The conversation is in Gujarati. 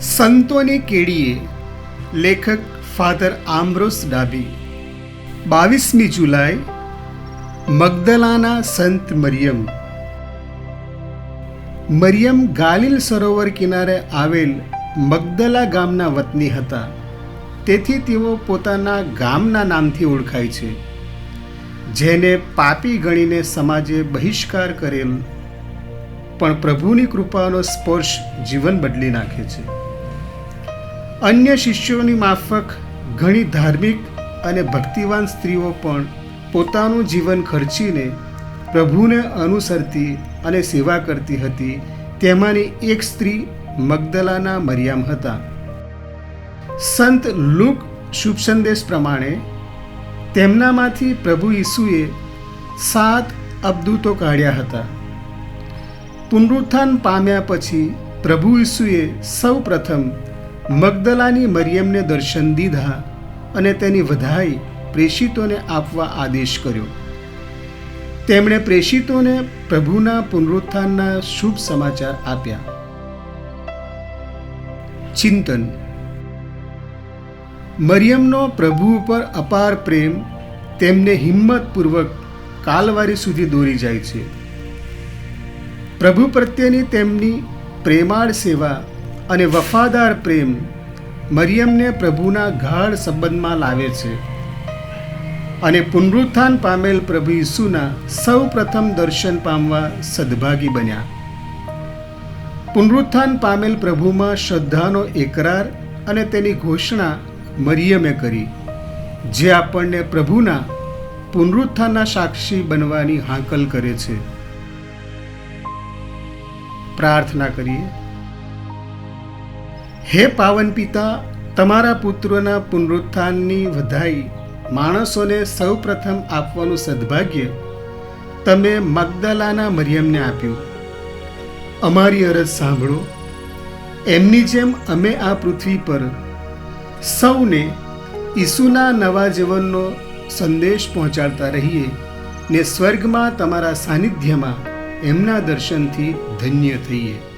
સંતોની કેડીએ લેખક ફાધર આમ્બ્રોસ ડાબી. બાવીસમી જુલાઈ, મગદલાના સંત મરિયમ. મરિયમ ગાલિલ સરોવર કિનારે આવેલ મગદલા ગામના વતની હતા. તેથી તેઓ પોતાના ગામના નામથી ઓળખાય છે, જેને પાપી ગણીને સમાજે બહિષ્કાર કરેલ. પણ પ્રભુની કૃપાનો સ્પર્શ જીવન બદલી નાખે છે. અન્ય શિષ્યોની માફક ઘણી ધાર્મિક અને ભક્તિવાન સ્ત્રીઓ પણ પોતાનું જીવન ખર્ચીને પ્રભુને અનુસરતી અને સેવા કરતી હતી. તેમાંની એક સ્ત્રી મગદલાના મરિયામ હતા. સંત લુક શુભ સંદેશ પ્રમાણે તેમનામાંથી પ્રભુ ઈસુએ સાત અબદૂતો કાઢ્યા હતા. પુનરુત્થાન પામ્યા પછી પ્રભુ ઈસુએ સૌ પ્રથમ મગદલાની મરિયમને દર્શન દીધા અને તેની વધાઈ પ્રેષિતોને આપવા આદેશ કર્યો. તેમણે પ્રેષિતોને પ્રભુના પુનરુત્થાનના શુભ સમાચાર આપ્યા. ચિંતન. મરિયમનો પ્રભુ ઉપર અપાર પ્રેમ તેમને હિંમતપૂર્વક કાલવારી સુધી દોરી જાય છે. પ્રભુ પ્રત્યેની તેમની પ્રેમાળ સેવા અને વફાદાર પ્રેમ મરિયમને પ્રભુના ગાઢ સંબંધમાં લાવે છે. અને પુનરુત્થાન પામેલ પ્રભુ ઈસુના સૌ પ્રથમ દર્શન પામવા સદભાગી બન્યા. પુનરુત્થાન પામેલ પ્રભુમાં શ્રદ્ધાનો એકરાર અને તેની ઘોષણા મરિયમે કરી, જે આપણને પ્રભુના પુનરુત્થાનના સાક્ષી બનવાની હાંકલ કરે છે. પ્રાર્થના કરીએ. હે પાવન પિતા, તમારા પુત્રોના પુનરુત્થાનની વધાઈ માણસોને સૌ પ્રથમ આપવાનું સદભાગ્ય તમે મગદલાના મરિયમને આપ્યું. અમારી અરજ સાંભળો. એમની જેમ અમે આ પૃથ્વી પર સૌને ઈસુના નવા જીવનનો સંદેશ પહોંચાડતા રહીએ ને સ્વર્ગમાં તમારા સાનિધ્યમાં એમના દર્શનથી ધન્ય થઈએ.